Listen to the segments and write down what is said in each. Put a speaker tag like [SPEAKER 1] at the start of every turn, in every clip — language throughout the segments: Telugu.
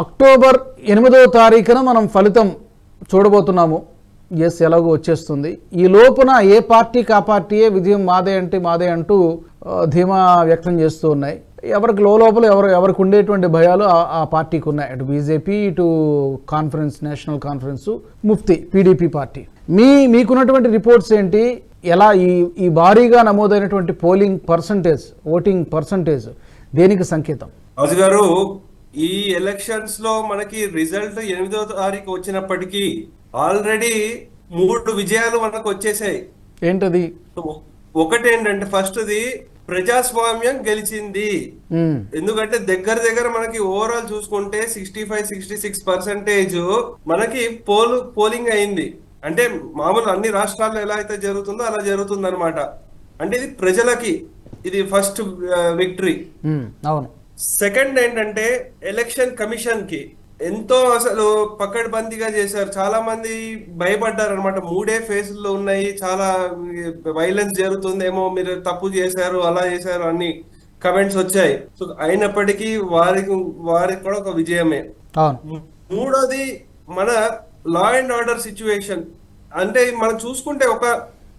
[SPEAKER 1] అక్టోబర్ ఎనిమిదవ తారీఖున మనం ఫలితం చూడబోతున్నాము. ఎస్ ఎలాగో వచ్చేస్తుంది. ఈ లోపున ఏ పార్టీకి ఆ పార్టీయే విజయం మాదే అంటే మాదే అంటూ ధీమా వ్యక్తం చేస్తూ ఉన్నాయి. ఎవరికి లోపల ఎవరు ఎవరికి ఉండేటువంటి భయాలు ఆ- ఆ పార్టీకి ఉన్నాయి. అటు బీజేపీ ఇటు conference national conference Mufti PDP party. మీ మీకున్నటువంటి రిపోర్ట్స్ ఏంటి? ఎలా ఈ ఈ భారీగా నమోదైనటువంటి పోలింగ్ పర్సంటేజ్ ఓటింగ్ పర్సంటేజ్ దేనికి సంకేతం?
[SPEAKER 2] రాజు గారు ఈ ఎలక్షన్స్లో మనకి రిజల్ట్ ఎనిమిదో తారీఖు వచ్చినప్పటికీ ఆల్రెడీ మూడు విజయాలు మనకు వచ్చేసాయి.
[SPEAKER 1] ఏంటది?
[SPEAKER 2] ఒకటి ఏంటంటే ఫస్ట్ది ప్రజాస్వామ్యం గెలిచింది. ఎందుకంటే దగ్గర దగ్గర మనకి ఓవరాల్ చూసుకుంటే sixty five sixty six percentage మనకి పోల్ పోలింగ్ అయింది. అంటే మామూలు అన్ని రాష్ట్రాల్లో ఎలా అయితే జరుగుతుందో అలా జరుగుతుంది అనమాట అంటే ఇది ప్రజలకి ఇది ఫస్ట్ విక్టరీ.
[SPEAKER 1] అవును.
[SPEAKER 2] సెకండ్ ఏంటంటే ఎలక్షన్ కమిషన్కి ఎంతో అసలు పకడ్బందీగా చేశారు. చాలా మంది భయపడ్డారు అనమాట మూడే ఫేజ్లో ఉన్నాయి. చాలా వైలెన్స్ జరుగుతుందేమో మీరు తప్పు చేశారు అలా చేశారు అన్ని కమెంట్స్ వచ్చాయి. సో అయినప్పటికీ వారికి వారికి కూడా ఒక విజయమే. మూడోది మన లా అండ్ ఆర్డర్ సిచ్యువేషన్ అంటే మనం చూసుకుంటే ఒక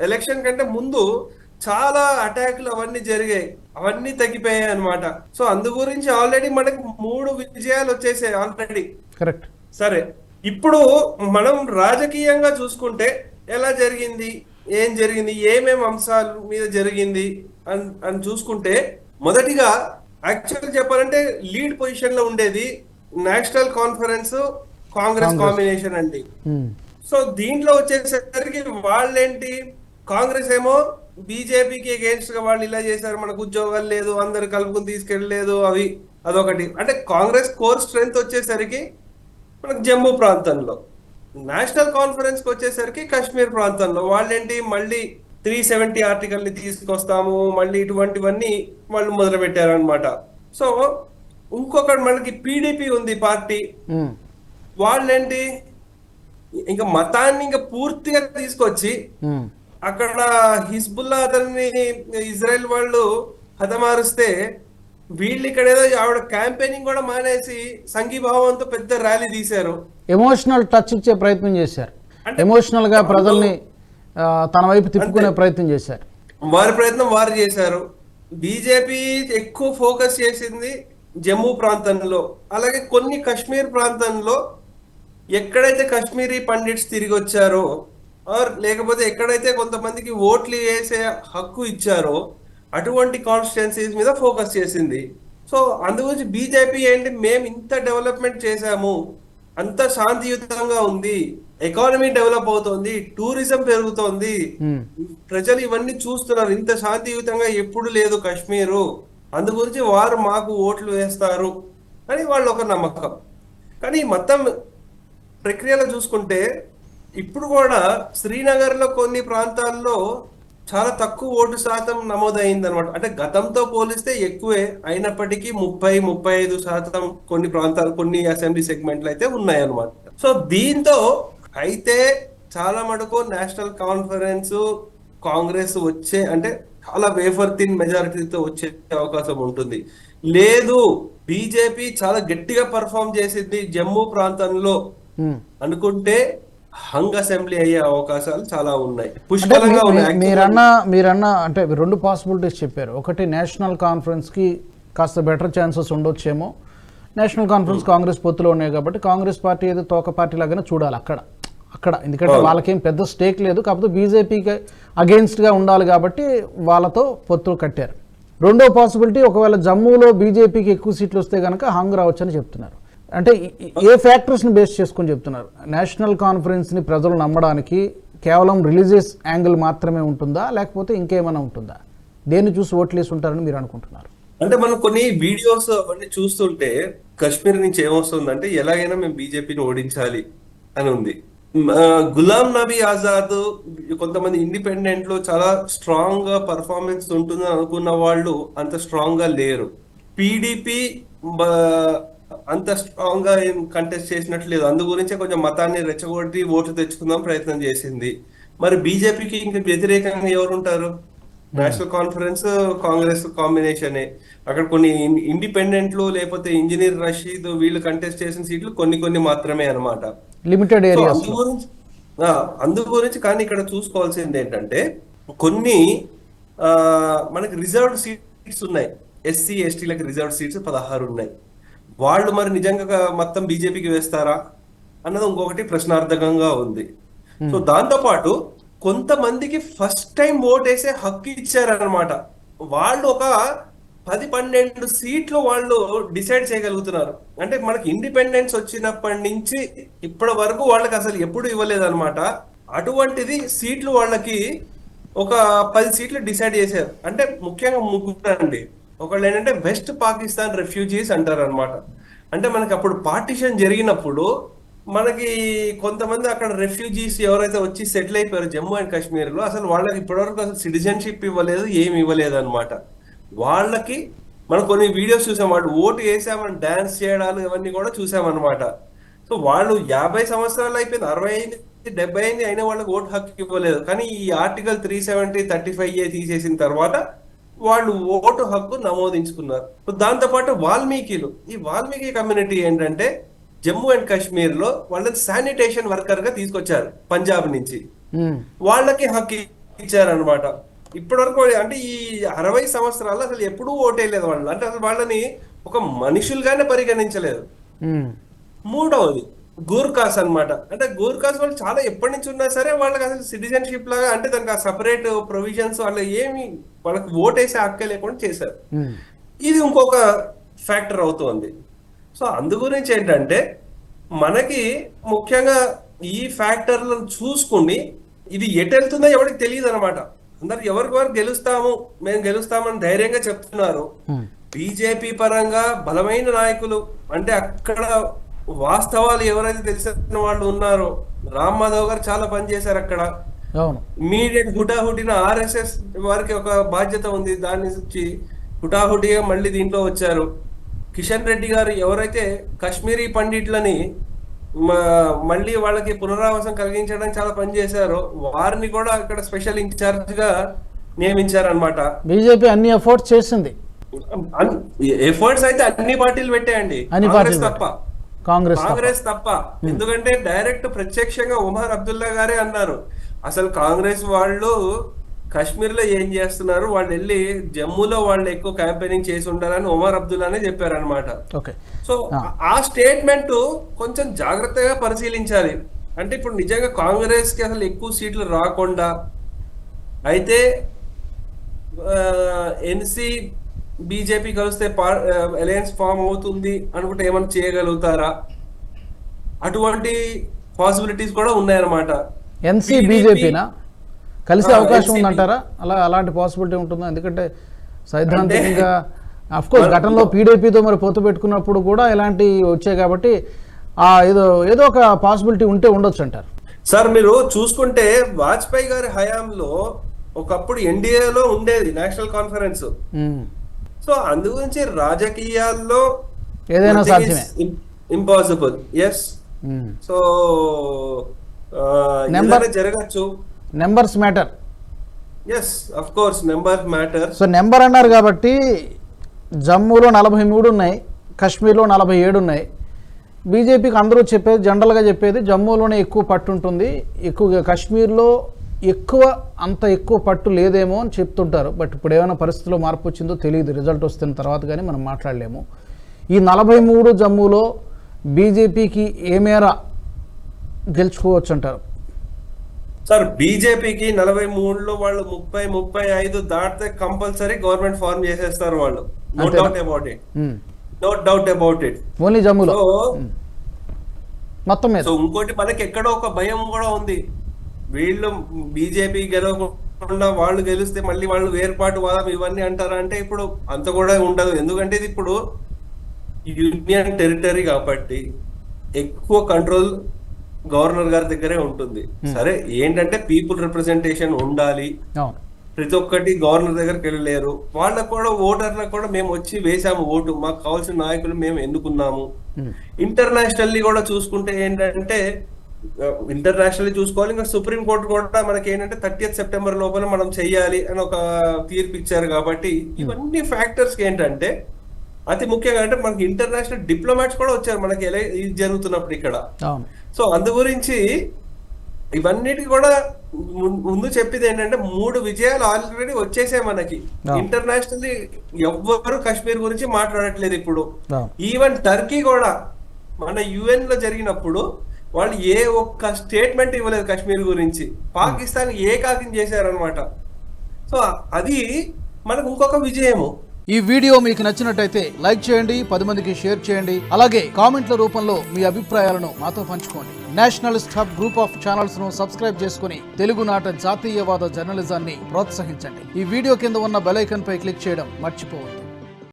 [SPEAKER 2] ఎలక్షన్ కంటే ముందు చాలా అటాక్లు అవన్నీ జరిగాయి. అవన్నీ తగ్గిపోయాయి అన్నమాట. సో అందు గురించి ఆల్రెడీ మనకి మూడు విజయాలు వచ్చేసాయి ఆల్రెడీ.
[SPEAKER 1] కరెక్ట్.
[SPEAKER 2] సరే ఇప్పుడు మనం రాజకీయంగా చూసుకుంటే ఎలా జరిగింది ఏం జరిగింది ఏమేం అంశాల మీద జరిగింది అని అని చూసుకుంటే మొదటిగా యాక్చువల్ చెప్పాలంటే లీడ్ పొజిషన్లో ఉండేది నేషనల్ కాన్ఫరెన్స్ కాంగ్రెస్ కాంబినేషన్ అండి. సో దీంట్లో వచ్చేసరికి వాళ్ళేంటి? కాంగ్రెస్ ఏమో బీజేపీకి అగేన్స్ట్గా వాళ్ళు ఇలా చేశారు మనకు ఉద్యోగాలు లేదు అందరు కలుపుకుని తీసుకెళ్ళలేదు అవి అదొకటి. అంటే కాంగ్రెస్ కోర్ స్ట్రెంగ్త్ వచ్చేసరికి మనకు జమ్మూ ప్రాంతంలో. నేషనల్ కాన్ఫరెన్స్కి వచ్చేసరికి కాశ్మీర్ ప్రాంతంలో. వాళ్ళేంటి మళ్ళీ త్రీ సెవెంటీ ఆర్టికల్ని తీసుకొస్తాము మళ్ళీ ఇటువంటివన్నీ వాళ్ళు మొదలు పెట్టారనమాట సో ఇంకొకటి మనకి పీడీపీ ఉంది పార్టీ. వాళ్ళేంటి ఇంకా మతాన్ని ఇంకా పూర్తిగా తీసుకొచ్చి. అక్కడ హిజ్బుల్లా అతన్ని ఇజ్రాయెల్ వాళ్ళు హతమారుస్తే వీళ్ళు ఇక్కడ ఏదో ఆవిడ క్యాంపెయినింగ్ కూడా మానేసి సంఘీభావంతో పెద్ద ర్యాలీ తీశారు.
[SPEAKER 1] ఎమోషనల్ టచ్ ఇచ్చే ప్రయత్నం చేశారు. ఎమోషనల్గా ప్రజల్ని తన వైపు తిప్పుకునే ప్రయత్నం చేశారు.
[SPEAKER 2] వారి ప్రయత్నం వారు చేశారు. బీజేపీ ఎక్కువ ఫోకస్ చేసింది జమ్మూ ప్రాంతంలో. అలాగే కొన్ని కాశ్మీర్ ప్రాంతంలో ఎక్కడైతే కాశ్మీరీ పండిట్స్ తిరిగి వచ్చారో ఆర్ లేకపోతే ఎక్కడైతే కొంతమందికి ఓట్లు వేసే హక్కు ఇచ్చారో అటువంటి కాన్స్టిట్యున్సీస్ మీద ఫోకస్ చేసింది. సో అందుగురించి బీజేపీ ఏంటి? మేము ఇంత డెవలప్మెంట్ చేశాము అంత శాంతియుతంగా ఉంది ఎకానమీ డెవలప్ అవుతోంది టూరిజం పెరుగుతోంది. ప్రజలు ఇవన్నీ చూస్తున్నారు ఇంత శాంతియుతంగా ఎప్పుడు లేదు కాశ్మీరు అందు గురించి వారు మాకు ఓట్లు వేస్తారు అని వాళ్ళు ఒక నమ్మకం. కానీ మొత్తం ప్రక్రియలో చూసుకుంటే ఇప్పుడు కూడా శ్రీనగర్లో కొన్ని ప్రాంతాల్లో చాలా తక్కువ ఓటు శాతం నమోదైంది అనమాట అంటే గతంతో పోలిస్తే ఎక్కువే. అయినప్పటికీ ముప్పై ముప్పై ఐదు శాతం కొన్ని ప్రాంతాలు కొన్ని అసెంబ్లీ సెగ్మెంట్లు అయితే ఉన్నాయి అనమాట సో దీంతో అయితే చాలా మటుకు నేషనల్ కాన్ఫరెన్స్ కాంగ్రెస్ వచ్చే అంటే చాలా వేఫర్ తిన్ మెజారిటీతో వచ్చే అవకాశం ఉంటుంది. లేదు బీజేపీ చాలా గట్టిగా పర్ఫామ్ చేసింది జమ్మూ ప్రాంతంలో. అనుకుంటే హంగ్ అసెంబ్లీ అయ్యే అవకాశాలు చాలా ఉన్నాయి. పుష్కలంగా ఉన్నాయి.
[SPEAKER 1] మీరన్న మీరన్న అంటే రెండు పాసిబిలిటీస్ చెప్పారు. ఒకటి నేషనల్ కాన్ఫరెన్స్కి కాస్త బెటర్ ఛాన్సెస్ ఉండొచ్చేమో. నేషనల్ కాన్ఫరెన్స్ కాంగ్రెస్ పొత్తులో ఉన్నాయి కాబట్టి కాంగ్రెస్ పార్టీ ఏదో తోక పార్టీ లాగానే చూడాలి అక్కడ. అక్కడ. ఎందుకంటే వాళ్ళకేం పెద్ద స్టేక్ లేదు. కాకపోతే బీజేపీకి అగెన్స్ట్గా ఉండాలి కాబట్టి వాళ్ళతో పొత్తులు కట్టారు. రెండో పాసిబిలిటీ ఒకవేళ జమ్మూలో బీజేపీకి ఎక్కువ సీట్లు వస్తే కనుక హంగ్ రావచ్చని చెప్తున్నారు. అంటే ఏ ఫ్యాక్టర్స్ని బేస్ చేసుకొని చెప్తున్నారు? నేషనల్ కాన్ఫరెన్స్ని ప్రజలు నమ్మడానికి కేవలం రిలీజియస్ యాంగిల్ మాత్రమే ఉంటుందా? లేకపోతే ఇంకేమైనా ఉంటుందా? దేన్ని చూసి ఓట్లేసి ఉంటారని మీరు అనుకుంటున్నారు?
[SPEAKER 2] అంటే మనం కొన్ని వీడియోస్ అవన్నీ చూస్తుంటే కాశ్మీర్ నుంచి ఏమొస్తుందంటే ఎలాగైనా మేము బీజేపీని ఓడించాలి అని ఉంది. గులాం నబీ ఆజాద్ కొంతమంది ఇండిపెండెంట్లో చాలా స్ట్రాంగ్గా పర్ఫార్మెన్స్ ఉంటుందని అనుకున్న వాళ్ళు అంత స్ట్రాంగ్గా లేరు. పీడిపి అంత స్ట్రాంగ్గా ఏం కంటెస్ట్ చేసినట్లు లేదు. అందు గురించే కొంచెం మతాన్ని రెచ్చగొట్టి ఓట్లు తెచ్చుకుందాం ప్రయత్నం చేసింది. మరి బీజేపీకి ఇంకా వ్యతిరేకంగా ఎవరు ఉంటారు నేషనల్ కాన్ఫరెన్స్ కాంగ్రెస్ కాంబినేషనే అక్కడ కొన్ని ఇండిపెండెంట్లు లేకపోతే ఇంజనీర్ రషీద్ వీళ్ళు కంటెస్ట్ చేసిన సీట్లు కొన్ని కొన్ని మాత్రమే అన్నమాట.
[SPEAKER 1] లిమిటెడ్
[SPEAKER 2] అందు గురించి ఆ, అందు గురించి కానీ ఇక్కడ చూసుకోవాల్సింది ఏంటంటే కొన్ని మనకి రిజర్వ్డ్ సీట్స్ ఉన్నాయి. ఎస్సీ ఎస్టీలకు రిజర్వ్డ్ సీట్స్ పదహారు ఉన్నాయి. వాళ్ళు మరి నిజంగా మొత్తం బీజేపీకి వేస్తారా అన్నది ఇంకొకటి ప్రశ్నార్థకంగా ఉంది. సో దాంతో పాటు కొంతమందికి ఫస్ట్ టైం ఓట్ వేసే హక్కు ఇచ్చారనమాట వాళ్ళు ఒక పది పన్నెండు సీట్లు వాళ్ళు డిసైడ్ చేయగలుగుతున్నారు. అంటే మనకి ఇండిపెండెన్స్ వచ్చినప్పటి నుంచి ఇప్పటి వరకు వాళ్ళకి అసలు ఎప్పుడు ఇవ్వలేదన్నమాట. అటువంటిది సీట్లు వాళ్ళకి ఒక పది సీట్లు డిసైడ్ చేశారు. అంటే ముఖ్యంగా ముగ్గురు అండి ఒకళ్ళు ఏంటంటే వెస్ట్ పాకిస్తాన్ రెఫ్యూజీస్ అంటారు అనమాట అంటే మనకి అప్పుడు పార్టిషన్ జరిగినప్పుడు మనకి కొంతమంది అక్కడ రెఫ్యూజీస్ ఎవరైతే వచ్చి సెటిల్ అయిపోయారు జమ్మూ అండ్ కాశ్మీర్లో అసలు వాళ్ళకి ఇప్పటివరకు అసలు సిటిజన్షిప్ ఇవ్వలేదు ఏమి ఇవ్వలేదు అనమాట వాళ్ళకి మనం కొన్ని వీడియోస్ చూసాం వాళ్ళు ఓటు వేసామని డాన్స్ చేయడాలు ఇవన్నీ కూడా చూసామన్నమాట. సో వాళ్ళు యాభై సంవత్సరాలు అయిపోయింది అరవై అయింది డెబ్బై అయింది అయినా వాళ్ళకి ఓటు హక్కు ఇవ్వలేదు. కానీ ఈ article three seventy thirty five A తీసేసిన తర్వాత వాళ్ళు ఓటు హక్కు నమోదించుకున్నారు. దాంతోపాటు వాల్మీకిలు. ఈ వాల్మీకి కమ్యూనిటీ ఏంటంటే జమ్మూ అండ్ కాశ్మీర్లో వాళ్ళని శానిటేషన్ వర్కర్గా తీసుకొచ్చారు పంజాబ్ నుంచి. వాళ్ళకి హక్కు ఇచ్చారనమాట ఇప్పటి వరకు అంటే ఈ అరవై సంవత్సరాలు అసలు ఎప్పుడూ ఓటేయలేదు వాళ్ళు. అంటే అసలు వాళ్ళని ఒక మనుషులుగానే పరిగణించలేదు. మూడవది గూర్ఖాస్ అన్నమాట. అంటే గూర్ఖాస్ వాళ్ళు చాలా ఎప్పటి నుంచి ఉన్నా సరే వాళ్ళకి అసలు సిటిజన్షిప్ లాగా అంటే దానికి ఆ సపరేట్ ప్రొవిజన్స్ వాళ్ళ ఏమి వాళ్ళకి ఓటేసే హక్కే లేకుండా చేశారు. ఇది ఇంకొక ఫ్యాక్టర్ అవుతోంది. సో అందు గురించి ఏంటంటే మనకి ముఖ్యంగా ఈ ఫ్యాక్టర్లను చూసుకుని ఇది ఎటు వెళ్తుందో ఎవరికి తెలియదు అనమాట అందరు ఎవరికి వారు గెలుస్తాము మేము గెలుస్తామని ధైర్యంగా చెప్తున్నారు. బీజేపీ పరంగా బలమైన నాయకులు అంటే అక్కడ వాస్తవాలు ఎవరైతే తెలిసిన వాళ్ళు ఉన్నారో రామ్ మాధవ్ గారు చాలా పనిచేశారు అక్కడ. ఇమీడియట్ హుటాహుటిన ఆర్ఎస్ఎస్ వారికి ఒక బాధ్యత ఉంది దాని నుంచి హుటాహుటిగా మళ్ళీ దీంట్లో వచ్చారు. కిషన్ రెడ్డి గారు ఎవరైతే కాశ్మీరీ పండిట్లని మళ్ళీ వాళ్ళకి పునరావాసం కలిగించడానికి చాలా పనిచేశారో వారిని కూడా ఇక్కడ స్పెషల్ ఇన్ఛార్జ్గా నియమించారనమాట
[SPEAKER 1] బీజేపీ అన్ని ఎఫర్ట్స్ చేసింది.
[SPEAKER 2] ఎఫర్ట్స్ అయితే అన్ని పార్టీలు పెట్టాయండి. తప్ప.
[SPEAKER 1] కాంగ్రెస్ తప్ప.
[SPEAKER 2] కాంగ్రెస్ తప్ప. ఎందుకంటే డైరెక్ట్ ప్రత్యక్షంగా ఉమర్ అబ్దుల్లా గారే అన్నారు. అసలు కాంగ్రెస్ వాళ్ళు కాశ్మీర్లో ఏం చేస్తున్నారు? వాళ్ళు వెళ్ళి జమ్మూలో వాళ్ళు ఎక్కువ క్యాంపెయినింగ్ చేసి ఉంటారని ఉమర్ అబ్దుల్లానే చెప్పారనమాట
[SPEAKER 1] ఓకే.
[SPEAKER 2] సో ఆ. స్టేట్మెంట్ కొంచెం జాగ్రత్తగా పరిశీలించాలి. అంటే ఇప్పుడు నిజంగా కాంగ్రెస్కి అసలు ఎక్కువ సీట్లు రాకుండా అయితే ఎన్సి బీజేపీ కలిస్తే అలయన్స్ ఫామ్ అవుతుంది అనుకుంటే ఏమైనా చేయగలుగుతారా? అటువంటి పాసిబిలిటీస్ కూడా ఉన్నాయన్నమాట.
[SPEAKER 1] ఎన్సీ బీజేపీనా? కలిసే అవకాశం. ఉందంటారా? అలా అలాంటి పాసిబిలిటీ ఉంటుందా? ఎందుకంటే సైద్ధాంతికంగా అఫ్ కోర్స్ గతంలో పీడీపీతో మరి పొత్తు పెట్టుకున్నప్పుడు కూడా ఇలాంటి వచ్చాయి కాబట్టి ఆ ఏదో ఏదో ఒక పాసిబిలిటీ ఉంటే ఉండొచ్చు అంటారు.
[SPEAKER 2] సార్ మీరు చూసుకుంటే వాజ్పేయి గారి హయాంలో ఒకప్పుడు ఎన్డీఏలో ఉండేది నేషనల్ కాన్ఫరెన్స్. సో అందు గురించి రాజకీయాల్లో
[SPEAKER 1] ఏదైనా సాధ్యమే.
[SPEAKER 2] Impossible yes. సో ఏదైనా జరగచ్చు.
[SPEAKER 1] Numbers matter
[SPEAKER 2] yes of course number matter
[SPEAKER 1] so number అన్నారు కాబట్టి జమ్మూలో నలభై మూడు ఉన్నాయి కాశ్మీర్లో నలభై ఏడు ఉన్నాయి. బీజేపీకి అందరూ చెప్పేది జనరల్గా చెప్పేది జమ్మూలోనే ఎక్కువ పట్టు ఉంటుంది ఎక్కువగా కాశ్మీర్లో ఎక్కువ అంత ఎక్కువ పట్టు లేదేమో అని చెప్తుంటారు. బట్ ఇప్పుడు ఏమైనా పరిస్థితిలో మార్పు వచ్చిందో తెలియదు. రిజల్ట్ వస్తున్న తర్వాత కానీ మనం మాట్లాడలేము. ఈ నలభై మూడు జమ్మూలో బీజేపీకి ఏ మేర గెలుచుకోవచ్చు అంటారు?
[SPEAKER 2] సార్ బీజేపీకి నలభై మూడులో వాళ్ళు ముప్పై ముప్పై ఐదు దాటితే కంపల్సరీ గవర్నమెంట్ ఫార్మ్ చేసేస్తారు వాళ్ళు. No? Doubt about it no doubt about it
[SPEAKER 1] only జమ్మూలో?
[SPEAKER 2] So
[SPEAKER 1] మొత్తం మీద?
[SPEAKER 2] సో ఇంకోటి మనకి ఎక్కడో ఒక భయం కూడా ఉంది. వీళ్ళు బీజేపీ గెలవకుండా వాళ్ళు గెలిస్తే మళ్ళీ వాళ్ళు వేర్పాటు వాదం ఇవన్నీ అంటారా అంటే ఇప్పుడు అంత కూడా ఉండదు. ఎందుకంటే ఇది ఇప్పుడు యూనియన్ టెరిటరీ కాబట్టి ఎక్కువ కంట్రోల్ గవర్నర్ గారి దగ్గరే ఉంటుంది. సరే ఏంటంటే పీపుల్ రిప్రజెంటేషన్ ఉండాలి. ప్రతి ఒక్కటి గవర్నర్ దగ్గరికి వెళ్ళలేరు. వాళ్ళకు కూడా ఓటర్లకు కూడా మేము వచ్చి వేసాము ఓటు. మాకు కావాల్సిన నాయకులు మేము ఎన్నుకున్నాము.
[SPEAKER 1] ఉమ్.
[SPEAKER 2] ఇంటర్నేషనల్లీ కూడా చూసుకుంటే ఏంటంటే ఇంటర్నేషనల్ చూసుకోవాలి. ఇంకా సుప్రీం కోర్టు కూడా మనకి ఏంటంటే థర్టీఎత్ సెప్టెంబర్ లోపల మనం చెయ్యాలి అని ఒక తీర్పు ఇచ్చారు కాబట్టి ఇవన్నీ ఫ్యాక్టర్స్ ఏంటంటే అతి ముఖ్యంగా అంటే మనకి ఇంటర్నేషనల్ డిప్లొమాట్స్ కూడా వచ్చారు మనకి ఎలా ఇది జరుగుతున్నప్పుడు ఇక్కడ. సో అందు గురించి ఇవన్నిటికి కూడా ముందు చెప్పింది ఏంటంటే మూడు విజయాలు ఆల్రెడీ వచ్చేసాయి మనకి. ఇంటర్నేషనల్లీ ఎవ్వరు కాశ్మీర్ గురించి మాట్లాడట్లేదు ఇప్పుడు. ఈవెన్ టర్కీ కూడా మన యుఎన్లో జరిగినప్పుడు వాళ్ళు ఏ ఒక్క స్టేట్మెంట్ ఇవ్వలేదు కాశ్మీర్ గురించి. పాకిస్తాన్ ఏకాకిం చేశారనమాట సో అది మనకు ఇంకొక విజయము.
[SPEAKER 1] ఈ వీడియో మీకు నచ్చినట్టయితే లైక్ చేయండి పది మందికి షేర్ చేయండి. అలాగే కామెంట్ల రూపంలో మీ అభిప్రాయాలను మాతో పంచుకోండి. నేషనల్ స్టాఫ్ గ్రూప్ ఆఫ్ ఛానల్స్ను సబ్స్క్రైబ్ చేసుకుని తెలుగునాట జాతీయవాద జర్నలిజాన్ని ప్రోత్సహించండి. ఈ వీడియో కింద ఉన్న బెలైకన్ పై క్లిక్ చేయడం మర్చిపోవద్దు.